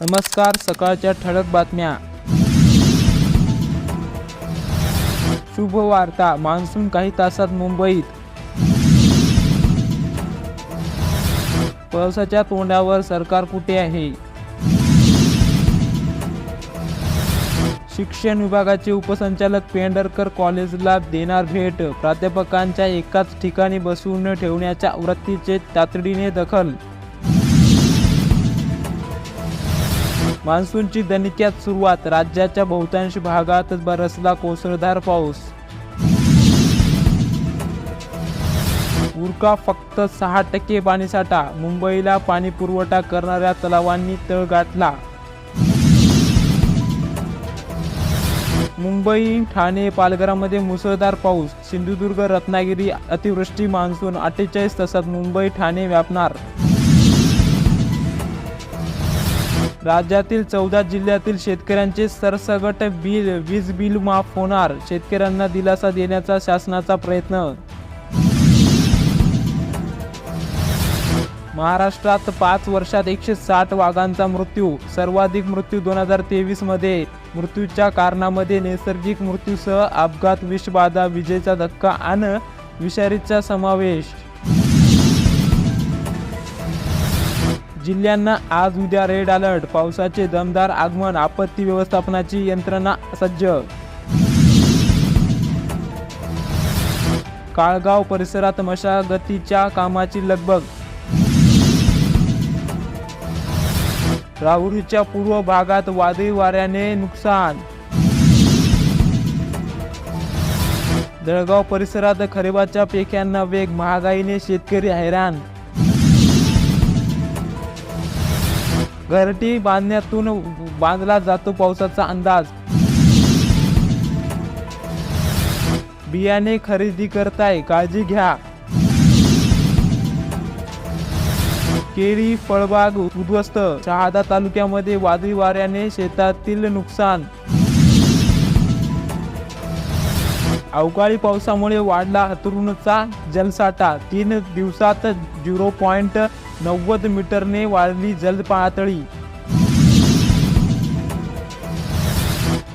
नमस्कार सकाळच्या ठळक बातम्या. शुभ वार्ता मान्सून काही तासात मुंबईत. पावसाच्या तोंडावर सरकार कुठे आहे? शिक्षण विभागाचे उपसंचालक पेंढरकर कॉलेजला देणार भेट प्राध्यापकांच्या एकाच ठिकाणी बसवून ठेवण्याच्या वृत्तीचे तातडीने दखल मान्सूनची दणक्यात सुरुवात राज्याच्या बहुतांश भागात बरसला कोसळधार पाऊस. उरका फक्त सहा टक्के पाणीसाठा मुंबईला पाणी पुरवठा करणाऱ्या तलावांनी तळ गाठला. मुंबई ठाणे पालघरमध्ये मुसळधार पाऊस सिंधुदुर्ग रत्नागिरी अतिवृष्टी मान्सून अठ्ठेचाळीस तासात मुंबई ठाणे व्यापणार. राज्यातील चौदा जिल्ह्यातील शेतकऱ्यांचे सरसगट बिल वीज बिल माफ होणार शेतकऱ्यांना दिलासा देण्याचा शासनाचा प्रयत्न. महाराष्ट्रात पाच वर्षात एकशे साठ वाघांचा मृत्यू सर्वाधिक मृत्यू दोन हजार तेवीसमध्ये. मृत्यूच्या कारणामध्ये नैसर्गिक मृत्यूसह अपघात विषबाधा विजेचा धक्का आणि विषारीचा समावेश. जिल्ह्यांना आज उद्या रेड अलर्ट. पावसाचे दमदार आगमन आपत्ती व्यवस्थापनाची यंत्रणा सज्ज. काळगाव परिसरात मशागतीच्या कामाची लगबग. राहुरीच्या पूर्व भागात वादळी वाऱ्याने नुकसान. जळगाव परिसरात खरेबाच्या पेक्यांना वेग महागाईने शेतकरी हैराण. घरटी बांधण्यातून बांधला जातो पावसाचा अंदाज. बियाणे खरेदी करताय काळजी घ्या. केळी फळबाग उद्ध्वस्त. शहादा तालुक्यामध्ये वादळी वाऱ्याने शेतातील नुकसान. अवकाळी पावसामुळे वाढला हतरुणचा जलसाठा. तीन दिवसात झिरो पॉईंट नव्वद मीटरने वाढली जलपातळी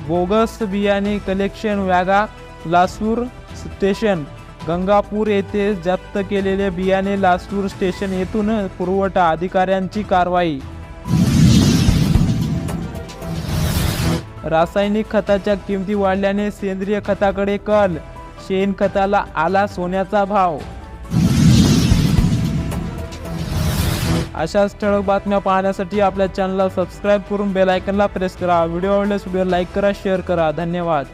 बोगस बियाणे कलेक्शन व्यागा लासूर स्टेशन गंगापूर येथे जप्त केलेले बियाणे लासूर स्टेशन येथून पुरवठा अधिकाऱ्यांची कारवाई. रासायनिक खताच्या किमती वाढल्याने सेंद्रिय खताकडे कल. शेणखताला आला सोन्याचा भाव. अशाच ठळक बातम्या पाहण्यासाठी आपल्या चॅनलला सबस्क्राईब करून बेल आयकनला प्रेस करा. व्हिडिओ आवडल्यास व्हिडिओ लाईक करा शेअर करा. धन्यवाद.